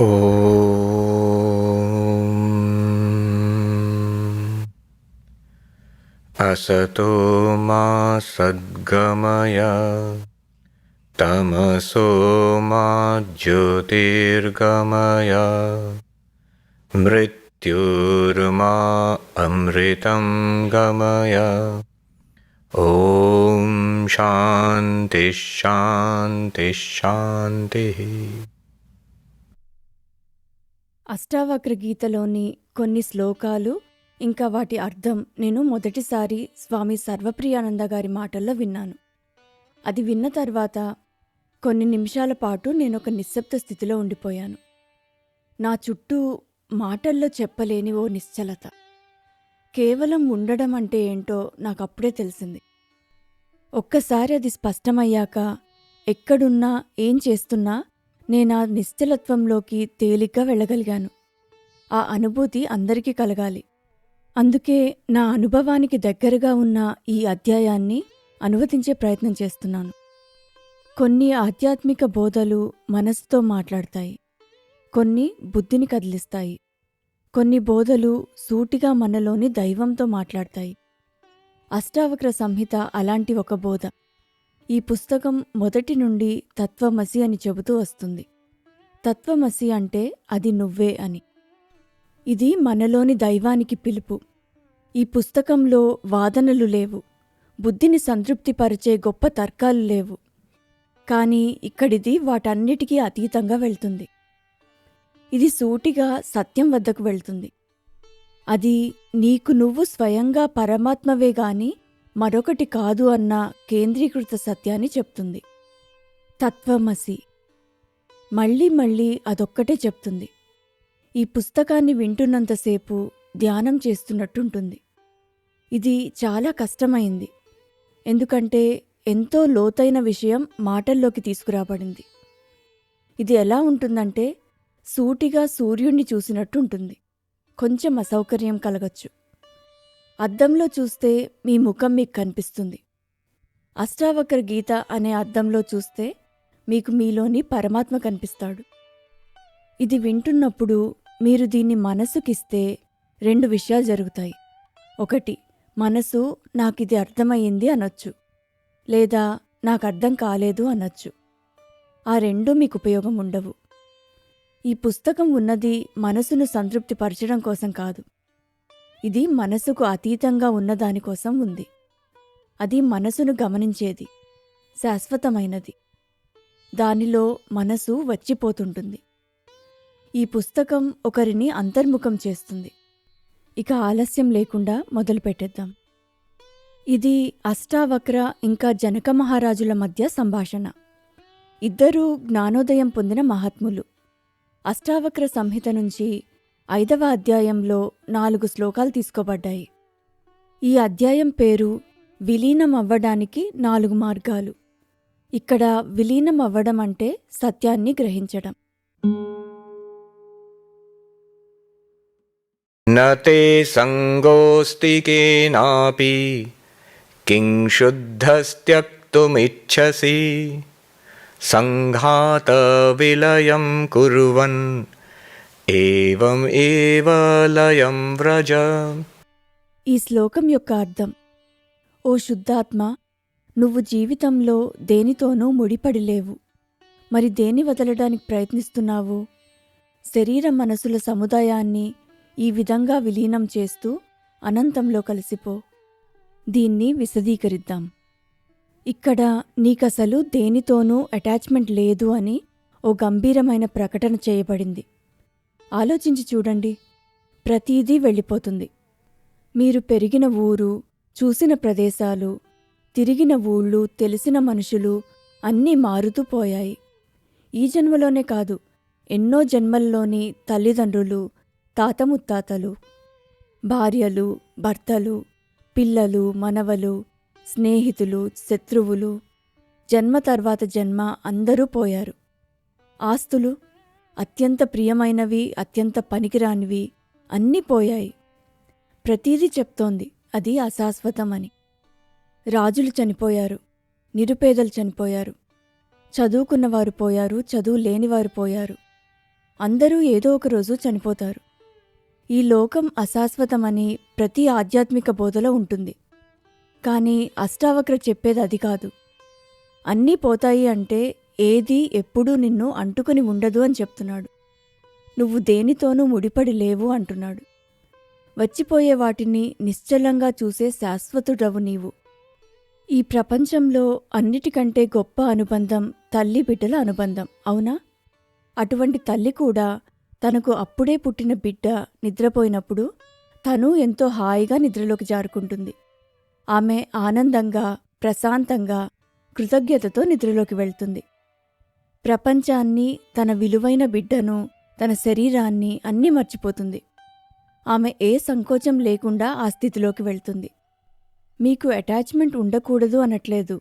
ॐ असतो मा सद्गमय तमसो मा ज्योतिर्गमय मृत्युर्मा अमृतं गमय ॐ शान्तिः शान्तिः शान्तिः అష్టావక్ర గీతలోని కొన్ని శ్లోకాలు ఇంకా వాటి అర్థం నేను మొదటిసారి స్వామి సర్వప్రియానంద గారి మాటల్లో విన్నాను. అది విన్న తర్వాత కొన్ని నిమిషాల పాటు నేను ఒక నిశ్శబ్ద స్థితిలో ఉండిపోయాను. నా చుట్టూ మాటల్లో చెప్పలేని ఓ నిశ్చలత. కేవలం ఉండడం అంటే ఏంటో నాకు అప్పుడే తెలిసింది. ఒక్కసారి అది స్పష్టమయ్యాక ఎక్కడున్నా ఏం చేస్తున్నా నేను ఆ నిశ్చలత్వంలోకి తేలిగ్గా వెళ్ళగలిగాను. ఆ అనుభూతి అందరికీ కలగాలి. అందుకే నా అనుభవానికి దగ్గరగా ఉన్న ఈ అధ్యాయాన్ని అనువదించే ప్రయత్నం చేస్తున్నాను. కొన్ని ఆధ్యాత్మిక బోధలు మనసుతో మాట్లాడతాయి. కొన్ని బుద్ధిని కదిలిస్తాయి. కొన్ని బోధలు సూటిగా మనలోని దైవంతో మాట్లాడతాయి. అష్టావక్ర సంహిత అలాంటి ఒక బోధ. ఈ పుస్తకం మొదటి నుండి తత్వమసి అని చెబుతూ వస్తుంది. తత్వమసి అంటే అది నువ్వే అని. ఇది మనలోని దైవానికి పిలుపు. ఈ పుస్తకంలో వాదనలు లేవు. బుద్ధిని సంతృప్తిపరిచే గొప్ప తర్కాలు లేవు. కానీ ఇక్కడిది వాటన్నిటికీ అతీతంగా వెళ్తుంది. ఇది సూటిగా సత్యం వద్దకు వెళ్తుంది. అది నీకు నువ్వు స్వయంగా పరమాత్మవే గాని మరొకటి కాదు అన్న కేంద్రీకృత సత్యాన్ని చెప్తుంది. తత్వమసి. మళ్ళీ మళ్ళీ అదొక్కటే చెప్తుంది. ఈ పుస్తకాన్ని వింటున్నంతసేపు ధ్యానం చేస్తున్నట్టుంటుంది. ఇది చాలా కష్టమైంది. ఎందుకంటే ఎంతో లోతైన విషయం మాటల్లోకి తీసుకురాబడింది. ఇది ఎలా ఉంటుందంటే సూటిగా సూర్యుణ్ణి చూసినట్టు ఉంటుంది కొంచెం అసౌకర్యం కలగచ్చు. అద్దంలో చూస్తే మీ ముఖం మీకు కనిపిస్తుంది. అష్టావక్ర గీత అనే అద్దంలో చూస్తే మీకు మీలోని పరమాత్మ కనిపిస్తాడు. ఇది వింటున్నప్పుడు మీరు దీన్ని మనసుకిస్తే రెండు విషయాలు జరుగుతాయి. ఒకటి మనసు నాకిది అర్థమయ్యింది అనొచ్చు. లేదా నాకు అర్థం కాలేదు అనొచ్చు. ఆ రెండూ మీకు ఉపయోగం ఉండవు ఈ పుస్తకం ఉన్నది మనసును సంతృప్తిపరచడం కోసం కాదు. ఇది మనసుకు అతీతంగా ఉన్నదానికోసం ఉంది. అది మనసును గమనించేది శాశ్వతమైనది. దానిలో మనసు వచ్చిపోతుంటుంది. ఈ పుస్తకం ఒకరిని అంతర్ముఖం చేస్తుంది. ఇక ఆలస్యం లేకుండా మొదలుపెట్టేద్దాం. ఇది అష్టావక్ర ఇంకా జనక మహారాజుల మధ్య సంభాషణ. ఇద్దరూ జ్ఞానోదయం పొందిన మహాత్ములు. అష్టావక్ర సంహిత నుంచి ఐదవ అధ్యాయంలో నాలుగు శ్లోకాలు తీసుకోబడ్డాయి. ఈ అధ్యాయం పేరు విలీనం అవ్వడానికి నాలుగు మార్గాలు. ఇక్కడ విలీనం అవ్వడం అంటే సత్యాన్ని గ్రహించడం. నతే సంగోస్తి కిం శుద్ధస్త్యక్తుమిచ్చసి సంఘాత విలయం కురువన్. ఏవం ఏవాలయం వ్రజ. ఈ శ్లోకం యొక్క అర్థం. ఓ శుద్ధాత్మ నువ్వు జీవితంలో దేనితోనూ ముడిపడిలేవు. మరి దేని వదలడానికి ప్రయత్నిస్తున్నావు? శరీర మనసుల సముదాయాన్ని ఈ విధంగా విలీనం చేస్తూ అనంతంలో కలిసిపో. దీన్ని విశదీకరిద్దాం. ఇక్కడ నీకసలు దేనితోనూ అటాచ్మెంట్ లేదు అని ఓ గంభీరమైన ప్రకటన చేయబడింది. ఆలోచించి చూడండి. ప్రతీదీ వెళ్ళిపోతుంది. మీరు పెరిగిన ఊరు చూసిన ప్రదేశాలు తిరిగిన ఊళ్ళు తెలిసిన మనుషులు అన్నీ మారుతూ పోయాయి. ఈ జన్మలోనే కాదు ఎన్నో జన్మల్లోని తల్లిదండ్రులు తాత ముత్తాతలు భార్యలు భర్తలు పిల్లలు మనవలు స్నేహితులు శత్రువులు. జన్మ తర్వాత జన్మ అందరూ పోయారు. ఆస్తులు అత్యంత ప్రియమైనవి అత్యంత పనికిరానివి అన్నీ పోయాయి. ప్రతీదీ చెప్తోంది. అది అశాశ్వతమని. రాజులు చనిపోయారు. నిరుపేదలు చనిపోయారు. చదువుకున్నవారు పోయారు. చదువు లేనివారు పోయారు. అందరూ ఏదో ఒక రోజు చనిపోతారు. ఈ లోకం అశాశ్వతమని ప్రతి ఆధ్యాత్మిక బోధలో ఉంటుంది. కానీ అష్టావక్ర చెప్పేది అది కాదు. అన్నీ పోతాయి అంటే ఏది ఎప్పుడూ నిన్ను అంటుకుని ఉండదు అని చెప్తున్నాడు. నువ్వు దేనితోనూ ముడిపడి లేవు అంటున్నాడు. వచ్చిపోయే వాటిని నిశ్చలంగా చూసే శాశ్వతుడవు నీవు. ఈ ప్రపంచంలో అన్నిటికంటే గొప్ప అనుబంధం తల్లి బిడ్డల అనుబంధం అవునా? అటువంటి తల్లి కూడా తనకు అప్పుడే పుట్టిన బిడ్డ నిద్రపోయినప్పుడు తను ఎంతో హాయిగా నిద్రలోకి జారుకుంటుంది. ఆమె ఆనందంగా ప్రశాంతంగా కృతజ్ఞతతో నిద్రలోకి వెళ్తుంది. ప్రపంచాన్ని తన విలువైన బిడ్డను తన శరీరాన్ని అన్నీ మర్చిపోతుంది. ఆమె ఏ సంకోచం లేకుండా ఆ స్థితిలోకి వెళ్తుంది. మీకు అటాచ్మెంట్ ఉండకూడదు అనట్లేదు.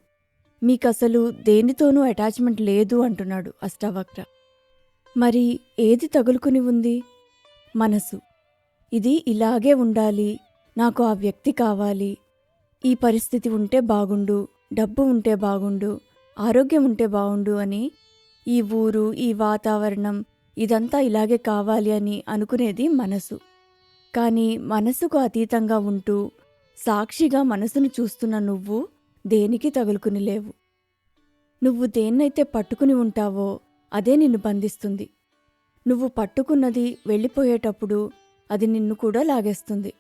మీకసలు దేనితోనూ అటాచ్మెంట్ లేదు అంటున్నాడు అష్టావక్ర. మరి ఏది తగులుకుని ఉంది? మనసు. ఇది ఇలాగే ఉండాలి నాకు ఆ వ్యక్తి కావాలి. ఈ పరిస్థితి ఉంటే బాగుండు డబ్బు ఉంటే బాగుండు ఆరోగ్యం ఉంటే బాగుండు అని ఈ ఊరు ఈ వాతావరణం ఇదంతా ఇలాగే కావాలి అని అనుకునేది మనసు. కానీ మనసుకు అతీతంగా ఉంటూ సాక్షిగా మనసును చూస్తున్న నువ్వు దేనికి తగులుకుని లేవు. నువ్వు దేన్నైతే పట్టుకుని ఉంటావో అదే నిన్ను బంధిస్తుంది. నువ్వు పట్టుకున్నది వెళ్ళిపోయేటప్పుడు అది నిన్ను కూడా లాగేస్తుంది.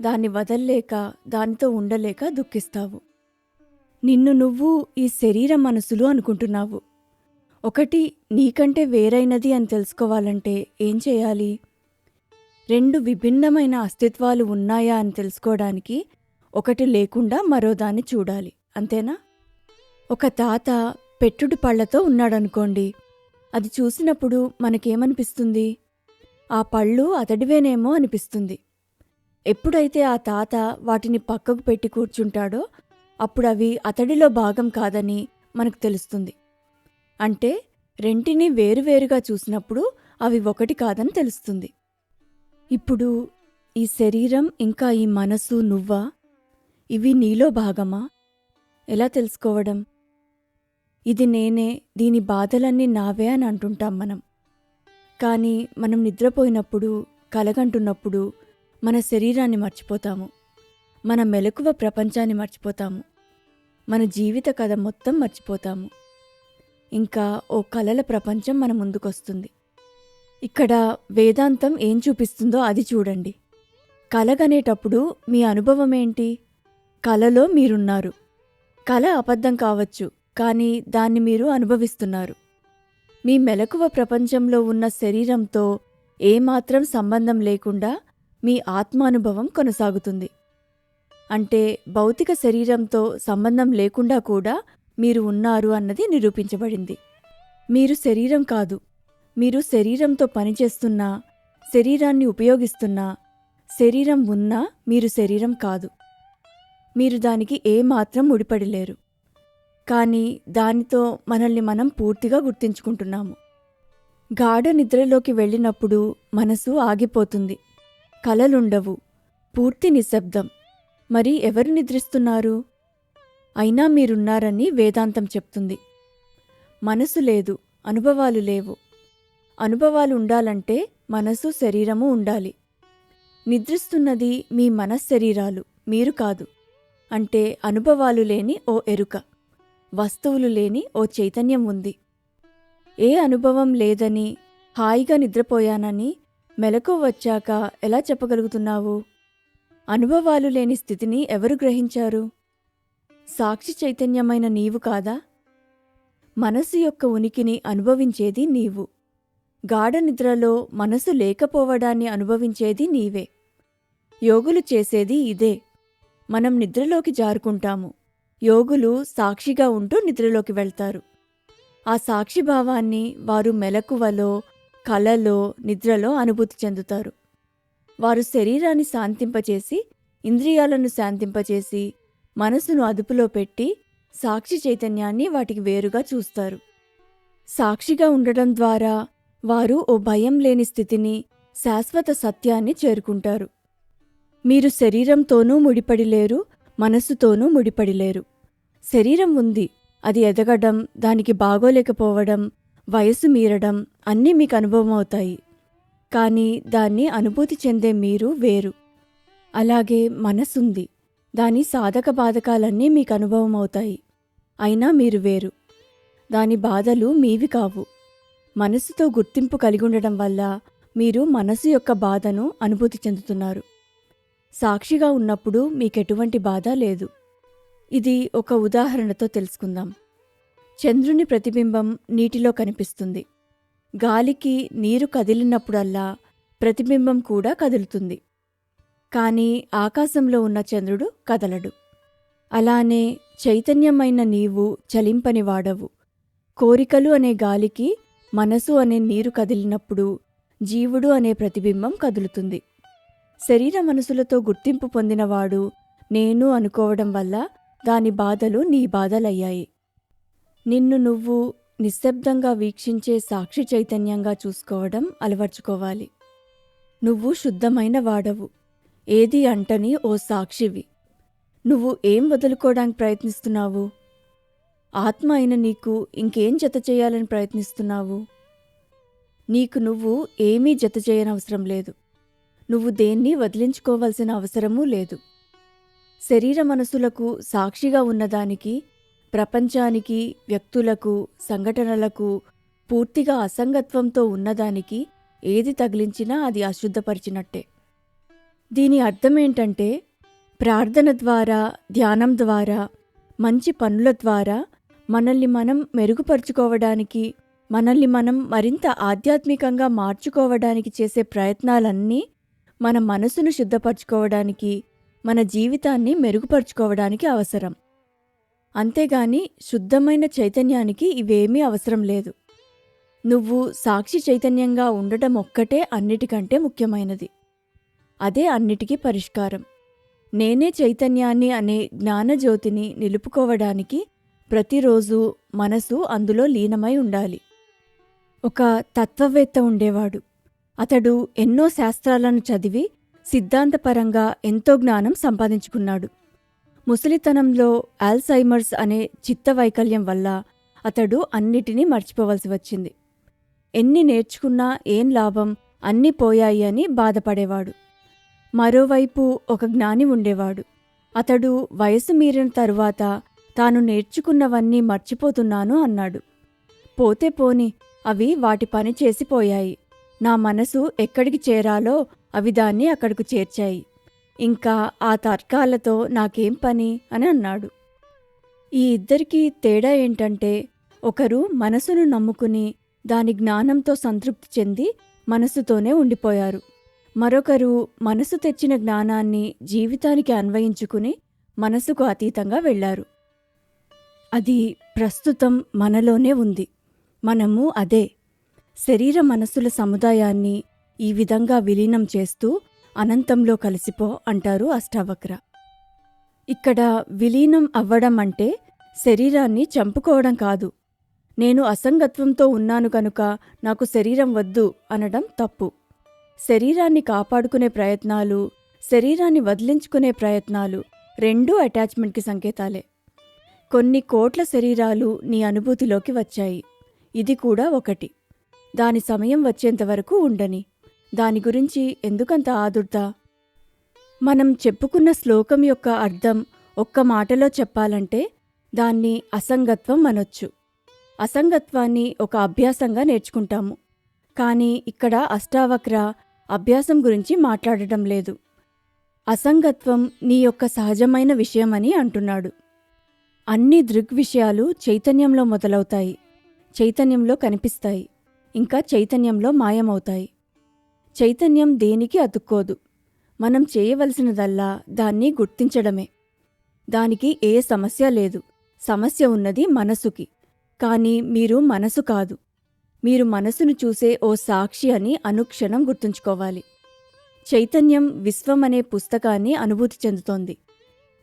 దాన్ని వదల్లేక దానితో ఉండలేక దుఃఖిస్తావు. నిన్ను నువ్వు ఈ శరీర మనసులు అనుకుంటున్నావు. ఒకటి నీకంటే వేరైనది అని తెలుసుకోవాలంటే ఏం చేయాలి? రెండు విభిన్నమైన అస్తిత్వాలు ఉన్నాయా అని తెలుసుకోవడానికి ఒకటి లేకుండా మరోదాన్ని చూడాలి. అంతేనా? ఒక తాత పెట్టుడు పళ్ళతో ఉన్నాడనుకోండి. అది చూసినప్పుడు మనకేమనిపిస్తుంది? ఆ పళ్ళు అతడివేనేమో అనిపిస్తుంది. ఎప్పుడైతే ఆ తాత వాటిని పక్కకు పెట్టి కూర్చుంటాడో అప్పుడు అవి అతడిలో భాగం కాదని మనకు తెలుస్తుంది. అంటే రెంటిని వేరువేరుగా చూసినప్పుడు అవి ఒకటి కాదని తెలుస్తుంది. ఇప్పుడు ఈ శరీరం ఇంకా ఈ మనసు నువ్వా? ఇవి నీలో భాగమా? ఎలా తెలుసుకోవడం? ఇది నేనే దీని బాధలన్నీ నావే అని అంటుంటాం మనం. కానీ మనం నిద్రపోయినప్పుడు కలగంటున్నప్పుడు మన శరీరాన్ని మర్చిపోతాము. మన మెలకువ ప్రపంచాన్ని మర్చిపోతాము. మన జీవిత కథ మొత్తం మర్చిపోతాము. ఇంకా ఓ కలల ప్రపంచం మన ముందుకొస్తుంది. ఇక్కడ వేదాంతం ఏం చూపిస్తుందో అది చూడండి. కలగనేటప్పుడు మీ అనుభవం ఏంటి కలలో మీరున్నారు. కల అబద్ధం కావచ్చు కానీ దాన్ని మీరు అనుభవిస్తున్నారు. మీ మెలకువ ప్రపంచంలో ఉన్న శరీరంతో ఏమాత్రం సంబంధం లేకుండా మీ ఆత్మానుభవం కొనసాగుతుంది. అంటే భౌతిక శరీరంతో సంబంధం లేకుండా కూడా మీరు ఉన్నారు అన్నది నిరూపించబడింది. మీరు శరీరం కాదు. మీరు శరీరంతో పనిచేస్తున్నా శరీరాన్ని ఉపయోగిస్తున్నా శరీరం ఉన్నా మీరు శరీరం కాదు. మీరు దానికి ఏమాత్రం ముడిపడిలేరు. కానీ దానితో మనల్ని మనం పూర్తిగా గుర్తించుకుంటున్నాము. గాఢ నిద్రలోకి వెళ్ళినప్పుడు మనసు ఆగిపోతుంది. కలలుండవు. పూర్తి నిశ్శబ్దం. మరి ఎవరు నిద్రిస్తున్నారు? అయినా మీరున్నారని వేదాంతం చెప్తుంది. మనసు లేదు అనుభవాలు లేవు. అనుభవాలు ఉండాలంటే మనసు శరీరము ఉండాలి. నిద్రిస్తున్నది మీ మనశ్శరీరాలు మీరు కాదు. అంటే అనుభవాలు లేని ఓ ఎరుక వస్తువులు లేని ఓ చైతన్యం ఉంది. ఏ అనుభవం లేదని హాయిగా నిద్రపోయానని మెలకు వచ్చాక ఎలా చెప్పగలుగుతున్నావు? అనుభవాలు లేని స్థితిని ఎవరు గ్రహించారు? సాక్షి చైతన్యమైన నీవు కాదా? మనసు యొక్క ఉనికిని అనుభవించేది నీవు. గాఢ నిద్రలో మనసు లేకపోవడాన్ని అనుభవించేది నీవే. యోగులు చేసేది ఇదే. మనం నిద్రలోకి జారుకుంటాము. యోగులు సాక్షిగా ఉంటూ నిద్రలోకి వెళ్తారు. ఆ సాక్షిభావాన్ని వారు మెలకువలో కలలో నిద్రలో అనుభూతి చెందుతారు. వారు శరీరాన్ని శాంతింపచేసి ఇంద్రియాలను శాంతింపచేసి మనసును అదుపులో పెట్టి సాక్షి చైతన్యాన్ని వాటికి వేరుగా చూస్తారు. సాక్షిగా ఉండడం ద్వారా వారు ఓ భయం లేని స్థితిని శాశ్వత సత్యాన్ని చేరుకుంటారు. మీరు శరీరంతోనూ ముడిపడిలేరు మనస్సుతోనూ ముడిపడిలేరు శరీరం ఉంది అది ఎదగడం దానికి బాగోలేకపోవడం వయసు మీరడం అన్నీ మీకు అనుభవం అవుతాయి. కానీ దాన్ని అనుభూతి చెందే మీరు వేరు. అలాగే మనసుంది. దాని సాధక బాధకాలన్నీ మీకు అనుభవం అవుతాయి అయినా మీరు వేరు. దాని బాధలు మీవి కావు. మనసుతో గుర్తింపు కలిగి ఉండడం వల్ల మీరు మనసు యొక్క బాధను అనుభూతి చెందుతున్నారు. సాక్షిగా ఉన్నప్పుడు మీకెటువంటి బాధ లేదు. ఇది ఒక ఉదాహరణతో తెలుసుకుందాం. చంద్రుని ప్రతిబింబం నీటిలో కనిపిస్తుంది. గాలికి నీరు కదిలినప్పుడల్లా ప్రతిబింబం కూడా కదులుతుంది. కానీ ఆకాశంలో ఉన్న చంద్రుడు కదలడు. అలానే చైతన్యమైన నీవు చలింపని వాడవు. కోరికలు అనే గాలికి మనసు అనే నీరు కదిలినప్పుడు జీవుడు అనే ప్రతిబింబం కదులుతుంది. శరీర మనసులతో గుర్తింపు పొందినవాడు నేను అనుకోవడం వల్ల దాని బాధలు నీ బాధలయ్యాయి. నిన్ను నువ్వు నిశ్శబ్దంగా వీక్షించే సాక్షి చైతన్యంగా చూసుకోవడం అలవర్చుకోవాలి. నువ్వు శుద్ధమైన వాడవు. ఏది అంటని ఓ సాక్షివి. నువ్వు ఏం వదులుకోవడానికి ప్రయత్నిస్తున్నావు? ఆత్మ అయిన నీకు ఇంకేం జత చేయాలని ప్రయత్నిస్తున్నావు? నీకు నువ్వు ఏమీ జత చేయనవసరం లేదు. నువ్వు దేన్ని వదిలించుకోవలసిన అవసరమూ లేదు. శరీర మనసులకు సాక్షిగా ఉన్నదానికి ప్రపంచానికి వ్యక్తులకు సంఘటనలకు పూర్తిగా అసంగత్వంతో ఉన్నదానికి ఏది తగిలించినా అది అశుద్ధపరిచినట్టే. దీని అర్థం ఏంటంటే ప్రార్థన ద్వారా ధ్యానం ద్వారా మంచి పనుల ద్వారా మనల్ని మనం మెరుగుపరుచుకోవడానికి మనల్ని మనం మరింత ఆధ్యాత్మికంగా మార్చుకోవడానికి చేసే ప్రయత్నాలన్నీ మన మనసును శుద్ధపరచుకోవడానికి మన జీవితాన్ని మెరుగుపరుచుకోవడానికి అవసరం. అంతేగాని శుద్ధమైన చైతన్యానికి ఇవేమీ అవసరం లేదు. నువ్వు సాక్షి చైతన్యంగా ఉండటం ఒక్కటే అన్నిటికంటే ముఖ్యమైనది. అదే అన్నిటికీ పరిష్కారం. నేనే చైతన్యాన్ని అనే జ్ఞానజ్యోతిని నిలుపుకోవడానికి ప్రతిరోజు మనసు అందులో లీనమై ఉండాలి. ఒక తత్వవేత్త ఉండేవాడు. అతడు ఎన్నో శాస్త్రాలను చదివి సిద్ధాంతపరంగా ఎంతో జ్ఞానం సంపాదించుకున్నాడు. ముసలితనంలో ఆల్సైమర్స్ అనే చిత్తవైకల్యం వల్ల అతడు అన్నిటినీ మర్చిపోవలసి వచ్చింది. ఎన్ని నేర్చుకున్నా ఏం లాభం అన్నీ పోయాయి అని బాధపడేవాడు. మరోవైపు ఒక జ్ఞాని ఉండేవాడు. అతడు వయసు మీరిన తరువాత తాను నేర్చుకున్నవన్నీ మర్చిపోతున్నాను అన్నాడు. పోతే పోని అవి వాటి పని చేసిపోయాయి. నా మనసు ఎక్కడికి చేరాలో అవి దాన్ని అక్కడకు చేర్చాయి. ఇంకా ఆ తర్కాలతో నాకేం పని అని అన్నాడు. ఈ ఇద్దరికీ తేడా ఏంటంటే ఒకరు మనసును నమ్ముకుని దాని జ్ఞానంతో సంతృప్తి చెంది మనసుతోనే ఉండిపోయారు. మరొకరు మనసు తెచ్చిన జ్ఞానాన్ని జీవితానికి అన్వయించుకుని మనసుకు అతీతంగా వెళ్ళారు అది ప్రస్తుతం మనలోనే ఉంది. మనము అదే. శరీర మనసుల సముదాయాన్ని ఈ విధంగా విలీనం చేస్తూ అనంతంలో కలిసిపో అంటారు అష్టావక్ర. ఇక్కడ విలీనం అవ్వడం అంటే శరీరాన్ని చంపుకోవడం కాదు. నేను అసంగత్వంతో ఉన్నాను కనుక నాకు శరీరం వద్దు అనడం తప్పు. శరీరాన్ని కాపాడుకునే ప్రయత్నాలు శరీరాన్ని వదిలించుకునే ప్రయత్నాలు రెండూ అటాచ్మెంట్కి సంకేతాలే. కొన్ని కోట్ల శరీరాలు నీ అనుభూతిలోకి వచ్చాయి. ఇది కూడా ఒకటి. దాని సమయం వచ్చేంతవరకు ఉండని. దాని గురించి ఎందుకంత ఆదుర్దా? మనం చెప్పుకున్న శ్లోకం యొక్క అర్థం ఒక్క మాటలో చెప్పాలంటే దాన్ని అసంగత్వం అనొచ్చు. అసంగత్వాన్ని ఒక అభ్యాసంగా నేర్చుకుంటాము. కానీ ఇక్కడ అష్టావక్ర అభ్యాసం గురించి మాట్లాడటం లేదు. అసంగత్వం నీ యొక్క సహజమైన విషయమని అంటున్నాడు. అన్ని దృగ్విషయాలు చైతన్యంలో మొదలవుతాయి. చైతన్యంలో కనిపిస్తాయి. ఇంకా చైతన్యంలో మాయమవుతాయి. చైతన్యం దేనికి అతుక్కోదు. మనం చేయవలసినదల్లా దాన్ని గుర్తించడమే. దానికి ఏ సమస్య లేదు. సమస్య ఉన్నది మనసుకి. కానీ మీరు మనసు కాదు. మీరు మనసును చూసే ఓ సాక్షి అని అనుక్షణం గుర్తుంచుకోవాలి. చైతన్యం విశ్వం అనే పుస్తకాన్ని అనుభూతి చెందుతోంది.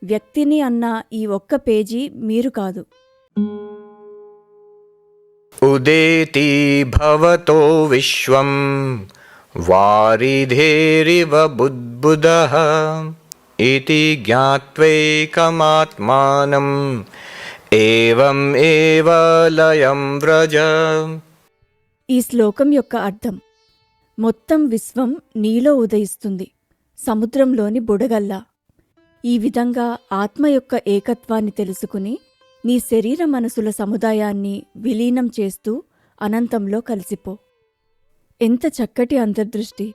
వ్యక్తిని అన్న ఈ ఒక్క పేజీ మీరు కాదు. ఉదేతి భవతో విశ్వం వారిధేరివ బుద్బుద ఇది జ్ఞాత్వైకమాత్మానం. ఏవం ఏవ లయం వ్రజ ఈ శ్లోకం యొక్క అర్థం. మొత్తం విశ్వం నీలో ఉదయిస్తుంది సముద్రంలోని బుడగల్లా. ఈ విధంగా ఆత్మ యొక్క ఏకత్వాన్ని తెలుసుకుని నీ శరీర మనసుల సముదాయాన్ని విలీనం చేస్తూ అనంతంలో కలిసిపో. ఎంత చక్కటి అంతర్దృష్టి!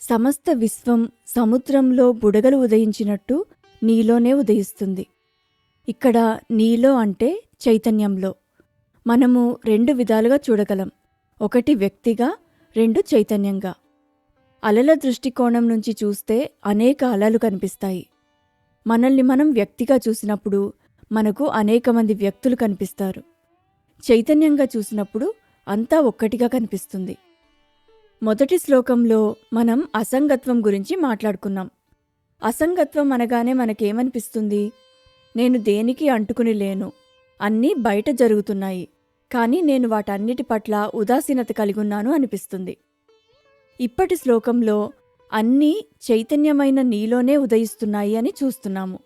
సమస్త విశ్వం సముద్రంలో బుడగలు ఉదయించినట్టు నీలోనే ఉదయిస్తుంది. ఇక్కడ నీలో అంటే చైతన్యంలో. మనము రెండు విధాలుగా చూడగలం. ఒకటి వ్యక్తిగా రెండు చైతన్యంగా. అలల దృష్టికోణం నుంచి చూస్తే అనేక అలలు కనిపిస్తాయి. మనల్ని మనం వ్యక్తిగా చూసినప్పుడు మనకు అనేక మంది వ్యక్తులు కనిపిస్తారు. చైతన్యంగా చూసినప్పుడు అంతా ఒక్కటిగా కనిపిస్తుంది. మొదటి శ్లోకంలో మనం అసంగత్వం గురించి మాట్లాడుకున్నాం. అసంగత్వం అనగానే మనకేమనిపిస్తుంది? నేను దేనికి అంటుకుని లేను? అన్నీ బయట జరుగుతున్నాయి. కానీ నేను వాటన్నిటి పట్ల ఉదాసీనత కలిగున్నాను అనిపిస్తుంది. ఇప్పటి శ్లోకంలో అన్నీ చైతన్యమైన నీలోనే ఉదయిస్తున్నాయి అని చూస్తున్నాము.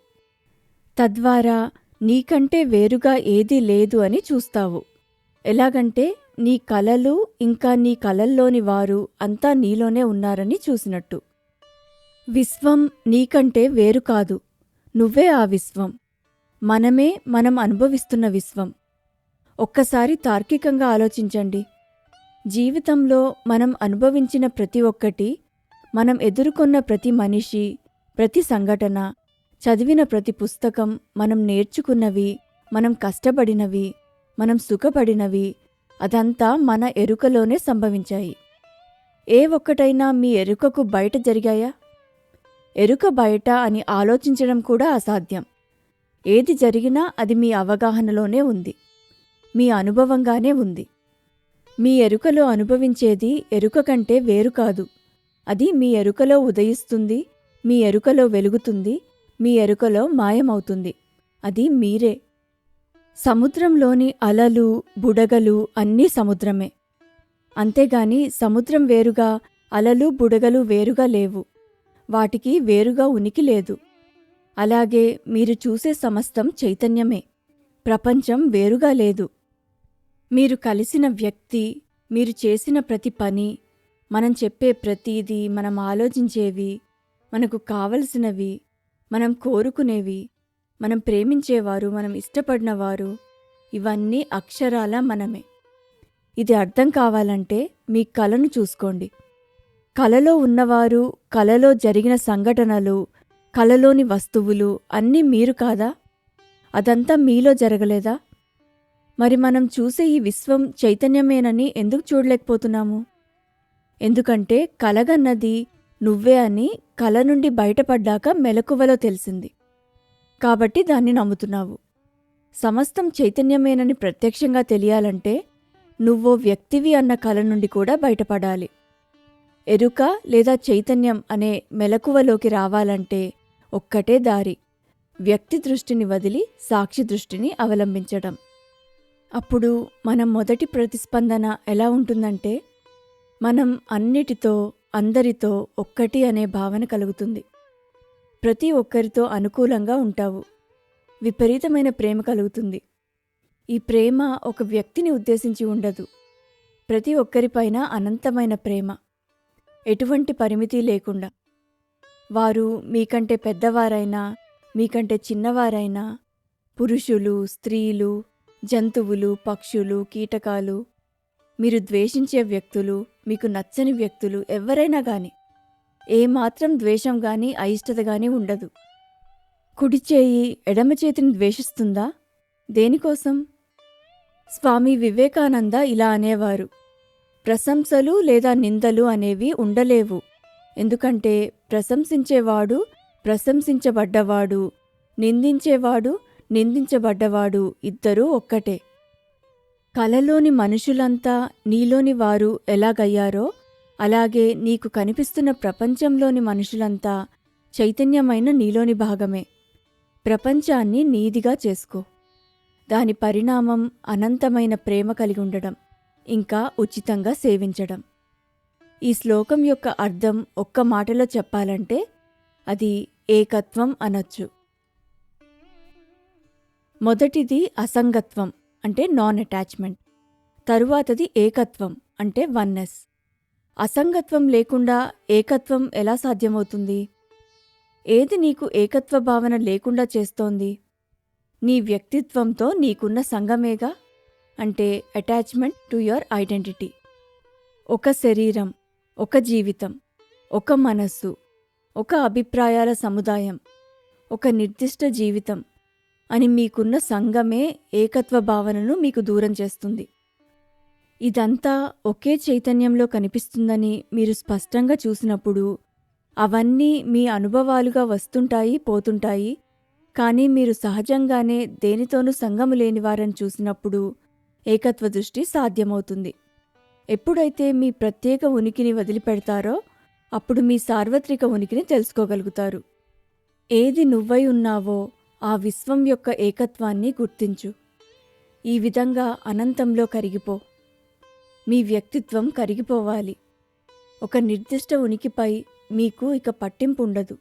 తద్వారా నీకంటే వేరుగా ఏదీ లేదు అని చూస్తావు. ఎలాగంటే నీ కలలు ఇంకా నీ కలల్లోని వారు అంతా నీలోనే ఉన్నారని చూసినట్టు. విశ్వం నీకంటే వేరు కాదు. నువ్వే ఆ విశ్వం. మనమే మనం అనుభవిస్తున్న విశ్వం. ఒక్కసారి తార్కికంగా ఆలోచించండి. జీవితంలో మనం అనుభవించిన ప్రతి ఒక్కటి మనం ఎదుర్కొన్న ప్రతి మనిషి ప్రతి సంఘటన చదివిన ప్రతి పుస్తకం మనం నేర్చుకున్నవి మనం కష్టపడినవి మనం సుఖపడినవి అదంతా మన ఎరుకలోనే సంభవించాయి. ఏ ఒక్కటైనా మీ ఎరుకకు బయట జరిగాయా? ఎరుక బయట అని ఆలోచించడం కూడా అసాధ్యం. ఏది జరిగినా అది మీ అవగాహనలోనే ఉంది. మీ అనుభవంగానే ఉంది. మీ ఎరుకలో అనుభవించేది ఎరుక కంటే వేరు కాదు. అది మీ ఎరుకలో ఉదయిస్తుంది మీ ఎరుకలో వెలుగుతుంది మీ ఎరుకలో మాయమవుతుంది. అది మీరే. సముద్రంలోని అలలు బుడగలు అన్నీ సముద్రమే. అంతేగాని సముద్రం వేరుగా అలలు బుడగలు వేరుగా లేవు. వాటికి వేరుగా ఉనికి లేదు. అలాగే మీరు చూసే సమస్తం చైతన్యమే. ప్రపంచం వేరుగా లేదు. మీరు కలిసిన వ్యక్తి మీరు చేసిన ప్రతి పని మనం చెప్పే ప్రతిదీ మనం ఆలోచించేవి మనకు కావలసినవి మనం కోరుకునేవి మనం ప్రేమించేవారు మనం ఇష్టపడినవారు ఇవన్నీ అక్షరాల మనమే. ఇది అర్థం కావాలంటే మీ కళను చూసుకోండి. కలలో ఉన్నవారు కలలో జరిగిన సంఘటనలు కలలోని వస్తువులు అన్నీ మీరు కాదా? అదంతా మీలో జరగలేదా? మరి మనం చూసే ఈ విశ్వం చైతన్యమేనని ఎందుకు చూడలేకపోతున్నాము? ఎందుకంటే కలగన్నది నువ్వే అని కల నుండి బయటపడ్డాక మెలకువలో తెలిసింది. కాబట్టి దాన్ని నమ్ముతున్నావు. సమస్తం చైతన్యమేనని ప్రత్యక్షంగా తెలియాలంటే నువ్వో వ్యక్తివి అన్న కల నుండి కూడా బయటపడాలి. ఎరుక లేదా చైతన్యం అనే మెలకువలోకి రావాలంటే ఒక్కటే దారి. వ్యక్తి దృష్టిని వదిలి సాక్షి దృష్టిని అవలంబించడం. అప్పుడు మనం మొదటి ప్రతిస్పందన ఎలా ఉంటుందంటే మనం అన్నిటితో అందరితో ఒక్కటి అనే భావన కలుగుతుంది. ప్రతి ఒక్కరితో అనుకూలంగా ఉంటావు. విపరీతమైన ప్రేమ కలుగుతుంది. ఈ ప్రేమ ఒక వ్యక్తిని ఉద్దేశించి ఉండదు. ప్రతి ఒక్కరిపైన అనంతమైన ప్రేమ. ఎటువంటి పరిమితి లేకుండా. వారు మీకంటే పెద్దవారైనా మీకంటే చిన్నవారైనా పురుషులు స్త్రీలు జంతువులు పక్షులు కీటకాలు మీరు ద్వేషించే వ్యక్తులు మీకు నచ్చని వ్యక్తులు ఎవరైనా గాని ఏమాత్రం ద్వేషం గాని అయిష్టత గాని ఉండదు. కుడి చేయి ఎడమ చేతిని ద్వేషిస్తుందా? దేనికోసం? స్వామి వివేకానంద ఇలా అనేవారు ప్రశంసలు లేదా నిందలు అనేవి ఉండలేవు. ఎందుకంటే ప్రశంసించేవాడు ప్రశంసించబడ్డవాడు నిందించేవాడు నిందించబడ్డవాడు ఇద్దరూ ఒక్కటే. కలలోని మనుషులంతా నీలోని వారు ఎలాగయ్యారో అలాగే నీకు కనిపిస్తున్న ప్రపంచంలోని మనుషులంతా చైతన్యమైన నీలోని భాగమే. ప్రపంచాన్ని నీదిగా చేసుకో. దాని పరిణామం అనంతమైన ప్రేమ కలిగి ఉండడం ఇంకా ఉచితంగా సేవించడం. ఈ శ్లోకం యొక్క అర్థం ఒక్క మాటలో చెప్పాలంటే అది ఏకత్వం అనొచ్చు. మొదటిది అసంగత్వం అంటే నాన్ అటాచ్మెంట్ తరువాతది ఏకత్వం అంటే వన్నెస్ అసంగత్వం లేకుండా ఏకత్వం ఎలా సాధ్యమవుతుంది? ఏది నీకు ఏకత్వ భావన లేకుండా చేస్తోంది? నీ వ్యక్తిత్వంతో నీకున్న సంగమేగా? అంటే అటాచ్మెంట్ టు యువర్ ఐడెంటిటీ ఒక శరీరం ఒక జీవితం ఒక మనస్సు ఒక అభిప్రాయాల సముదాయం ఒక నిర్దిష్ట జీవితం అని మీకున్న సంగమే ఏకత్వ భావనను మీకు దూరం చేస్తుంది. ఇదంతా ఒకే చైతన్యంలో కనిపిస్తుందని మీరు స్పష్టంగా చూసినప్పుడు అవన్నీ మీ అనుభవాలుగా వస్తుంటాయి పోతుంటాయి. కానీ మీరు సహజంగానే దేనితోనూ సంగము లేనివారని చూసినప్పుడు ఏకత్వ దృష్టి సాధ్యమవుతుంది. ఎప్పుడైతే మీ ప్రత్యేక ఉనికిని వదిలిపెడతారో అప్పుడు మీ సార్వత్రిక ఉనికిని తెలుసుకోగలుగుతారు. ఏది నువ్వై ఉన్నావో ఆ విశ్వం యొక్క ఏకత్వాన్ని గుర్తించు. ఈ విధంగా అనంతంలో కరిగిపో. మీ వ్యక్తిత్వం కరిగిపోవాలి. ఒక నిర్దిష్ట ఉనికిపై మీకు ఇక పట్టింపు ఉండదు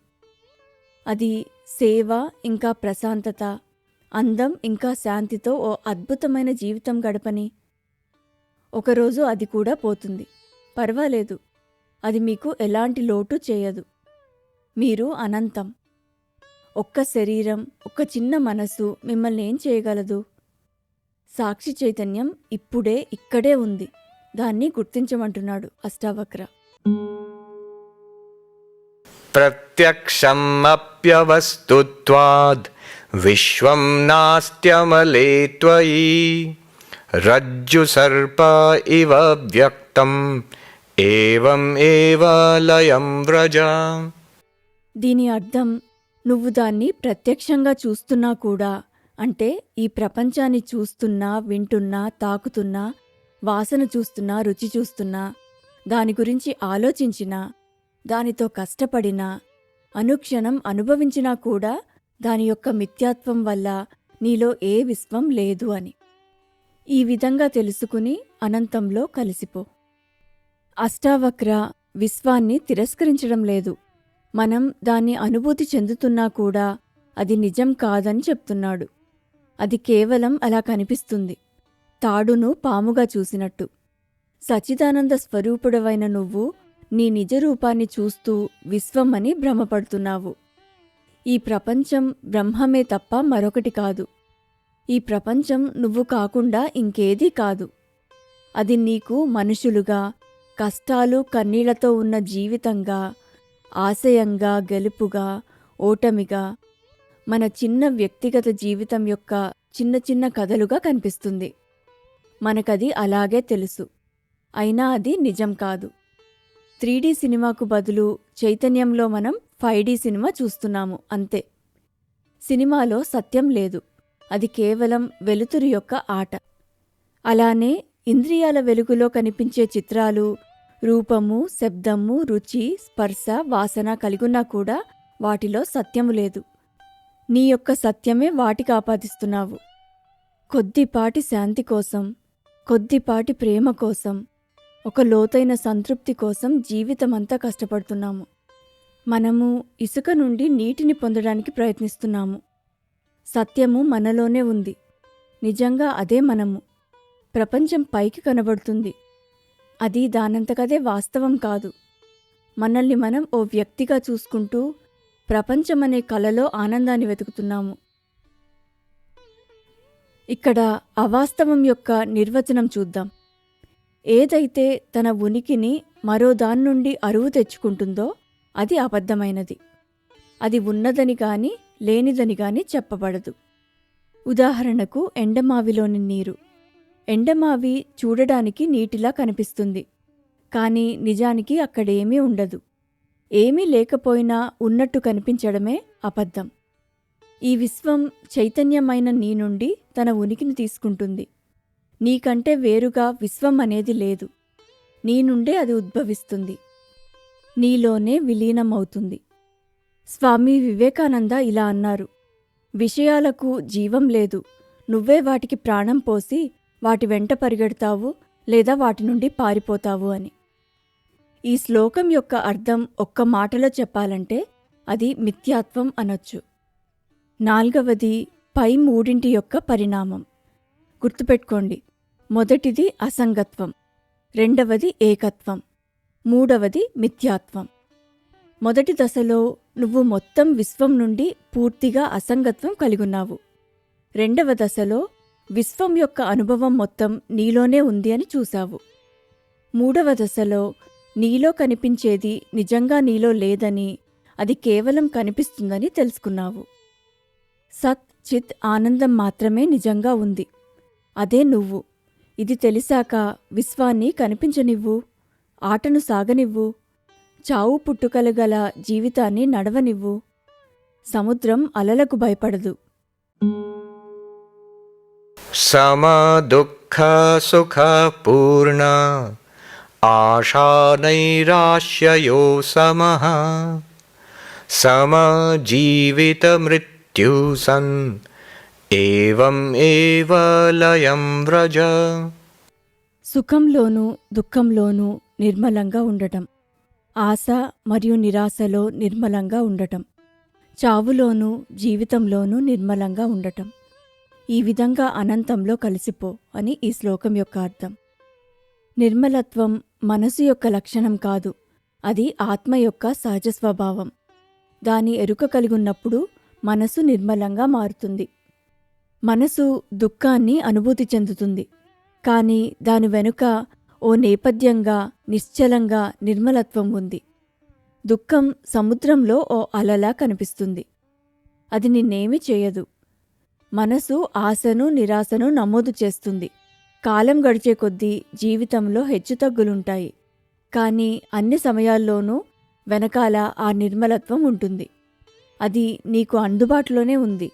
అది సేవ ఇంకా ప్రశాంతత అందం ఇంకా శాంతితో ఓ అద్భుతమైన జీవితం గడపని. ఒకరోజు అది కూడా పోతుంది. పర్వాలేదు. అది మీకు ఎలాంటి లోటు చేయదు. మీరు అనంతం. ఒక్క శరీరం ఒక చిన్న మనసు మిమ్మల్ని ఏం చేయగలదు? సాక్షి చైతన్యం ఇప్పుడే ఇక్కడే ఉంది. దాన్ని గుర్తించమంటున్నాడు అష్టావక్ర. ప్రత్యక్షమప్యవస్తుత్వాద్ విశ్వం నాస్త్యమలే త్వయి రజ్జు సర్ప ఇవ వ్యక్తం ఏవం ఏవాలయం వ్రజ. దీని అర్థం నువ్వు దాన్ని ప్రత్యక్షంగా చూస్తున్నా కూడా. అంటే ఈ ప్రపంచాన్ని చూస్తున్నా వింటున్నా తాకుతున్నా వాసన చూస్తున్నా రుచి చూస్తున్నా దాని గురించి ఆలోచించినా దానితో కష్టపడినా అనుక్షణం అనుభవించినా కూడా దాని యొక్క మిథ్యాత్వం వల్ల నీలో ఏ విశ్వం లేదు అని. ఈ విధంగా తెలుసుకుని అనంతంలో కలిసిపో. అష్టావక్ర విశ్వాన్ని తిరస్కరించడం లేదు. మనం దాన్ని అనుభూతి చెందుతున్నా కూడా అది నిజం కాదని చెప్తున్నాడు. అది కేవలం అలా కనిపిస్తుంది. తాడును పాముగా చూసినట్టు. సచిదానంద స్వరూపుడవైన నువ్వు నీ నిజ రూపాన్ని చూస్తూ విశ్వమని భ్రమపడుతున్నావు. ఈ ప్రపంచం బ్రహ్మమే తప్ప మరొకటి కాదు. ఈ ప్రపంచం నువ్వు కాకుండా ఇంకేదీ కాదు. అది నీకు మనుషులుగా కష్టాలు కన్నీళ్ళతో ఉన్న జీవితంగా ఆశయంగా గెలుపుగా ఓటమిగా మన చిన్న వ్యక్తిగత జీవితం యొక్క చిన్న చిన్న కథలుగా కనిపిస్తుంది. మనకది అలాగే తెలుసు. అయినా అది నిజం కాదు. త్రీడీ సినిమాకు బదులు చైతన్యంలో మనం ఫైవ్ డీ సినిమా చూస్తున్నాము అంతే. సినిమాలో సత్యం లేదు. అది కేవలం వెలుతురు యొక్క ఆట. అలానే ఇంద్రియాల వెలుగులో కనిపించే చిత్రాలు రూపము శబ్దము రుచి స్పర్శ వాసన కలిగున్నా కూడా వాటిలో సత్యము లేదు. నీ యొక్క సత్యమే వాటికి ఆపాదిస్తున్నావు కొద్దిపాటి శాంతి కోసం కొద్దిపాటి ప్రేమ కోసం ఒక లోతైన సంతృప్తి కోసం జీవితమంతా కష్టపడుతున్నాము. మనము ఇసుక నుండి నీటిని పొందడానికి ప్రయత్నిస్తున్నాము. సత్యము మనలోనే ఉంది. నిజంగా అదే మనము. ప్రపంచం పైకి కనబడుతుంది. అది దానంతకదే వాస్తవం కాదు. మనల్ని మనం ఓ వ్యక్తిగా చూసుకుంటూ ప్రపంచమనే కలలో ఆనందాన్ని వెతుకుతున్నాము. ఇక్కడ అవాస్తవం యొక్క నిర్వచనం చూద్దాం. ఏదైతే తన ఉనికిని మరో దాని నుండి అరువు తెచ్చుకుంటుందో అది అబద్ధమైనది. అది ఉన్నదని కానీ లేనిదని కానీ చెప్పబడదు. ఉదాహరణకు ఎండమావిలోని నీరు. ఎండమావి చూడడానికి నీటిలా కనిపిస్తుంది. కానీ నిజానికి అక్కడేమీ ఉండదు. ఏమీ లేకపోయినా ఉన్నట్టు కనిపించడమే అబద్ధం. ఈ విశ్వం చైతన్యమైన నీ నుండి తన ఉనికిని తీసుకుంటుంది. నీకంటే వేరుగా విశ్వం అనేది లేదు. నీ నుండే అది ఉద్భవిస్తుంది. నీలోనే విలీనమవుతుంది. స్వామి వివేకానంద ఇలా అన్నారు. విషయాలకు జీవం లేదు. నువ్వే వాటికి ప్రాణం పోసి వాటి వెంట పరిగెడతావు లేదా వాటి నుండి పారిపోతావు అని. ఈ శ్లోకం యొక్క అర్థం ఒక్క మాటలో చెప్పాలంటే అది మిథ్యాత్వం అనొచ్చు. నాల్గవది పై మూడింటి యొక్క పరిణామం. గుర్తుపెట్టుకోండి మొదటిది అసంగత్వం రెండవది ఏకత్వం మూడవది మిథ్యాత్వం. మొదటి దశలో నువ్వు మొత్తం విశ్వం నుండి పూర్తిగా అసంగత్వం కలిగున్నావు రెండవ దశలో విశ్వం యొక్క అనుభవం మొత్తం నీలోనే ఉంది అని చూశావు. మూడవ దశలో నీలో కనిపించేది నిజంగా నీలో లేదని అది కేవలం కనిపిస్తుందని తెలుసుకున్నావు. సత్ చిత్ ఆనందం మాత్రమే నిజంగా ఉంది. అదే నువ్వు. ఇది తెలిసాక విశ్వాన్ని కనిపించనివ్వు ఆటను సాగనివ్వు చావు పుట్టుకలు గల జీవితాన్ని నడవనివ్వు. సముద్రం అలలకు భయపడదు. समदुःखसुखपूर्ण आशानैराश्ययो समः समजीवितमृत्युसन् एवम् एव लयं व्रज సుఖంలోనూ దుఃఖంలోనూ నిర్మలంగా ఉండటం ఆశ మరియు నిరాశలో నిర్మలంగా ఉండటం చావులోనూ జీవితంలోనూ నిర్మలంగా ఉండటం ఈ విధంగా అనంతంలో కలిసిపో అని ఈ శ్లోకం యొక్క అర్థం. నిర్మలత్వం మనసు యొక్క లక్షణం కాదు అది ఆత్మ యొక్క సహజ స్వభావం. దాని ఎరుక కలిగున్నప్పుడు మనసు నిర్మలంగా మారుతుంది. మనసు దుఃఖాన్ని అనుభూతి చెందుతుంది. కానీ దాని వెనుక ఓ నేపథ్యంగా నిశ్చలంగా నిర్మలత్వం ఉంది. దుఃఖం సముద్రంలో ఓ అలలా కనిపిస్తుంది. అది నిన్నేమి చేయదు. మనసు ఆశను నిరాశను నమోదు చేస్తుంది. కాలం గడిచే కొద్దీ జీవితంలో హెచ్చుతగ్గులుంటాయి కానీ అన్ని సమయాల్లోనూ వెనకాల ఆ నిర్మలత్వం ఉంటుంది. అది నీకు అందుబాటులోనే ఉంది.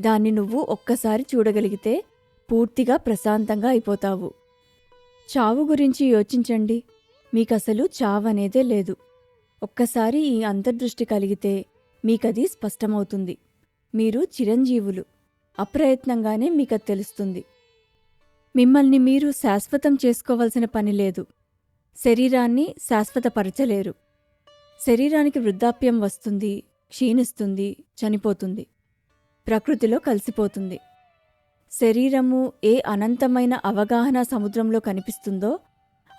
దాన్ని నువ్వు ఒక్కసారి చూడగలిగితే పూర్తిగా ప్రశాంతంగా అయిపోతావు. చావు గురించి యోచించండి. మీకసలు చావనేదే లేదు. ఒక్కసారి ఈ అంతర్దృష్టి కలిగితే మీకది స్పష్టమవుతుంది. మీరు చిరంజీవులు. అప్రయత్నంగానే మీకు తెలుస్తుంది. మిమ్మల్ని మీరు శాశ్వతం చేసుకోవలసిన పని లేదు. శరీరాన్ని శాశ్వతపరచలేరు. శరీరానికి వృద్ధాప్యం వస్తుంది క్షీణిస్తుంది చనిపోతుంది. ప్రకృతిలో కలిసిపోతుంది. శరీరము ఏ అనంతమైన అవగాహన సముద్రంలో కనిపిస్తుందో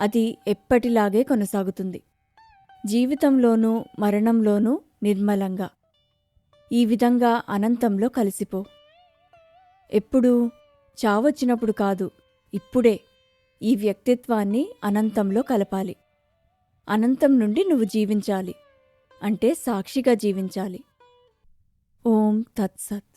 అది ఎప్పటిలాగే కొనసాగుతుంది. జీవితంలోనూ మరణంలోనూ నిర్మలంగా. ఈ విధంగా అనంతంలో కలిసిపో. ఎప్పుడు చావొచ్చినప్పుడు కాదు ఇప్పుడే ఈ వ్యక్తిత్వాన్ని అనంతంలో కలపాలి. అనంతం నుండి నువ్వు జీవించాలి అంటే సాక్షిగా జీవించాలి. ఓం తత్సత్.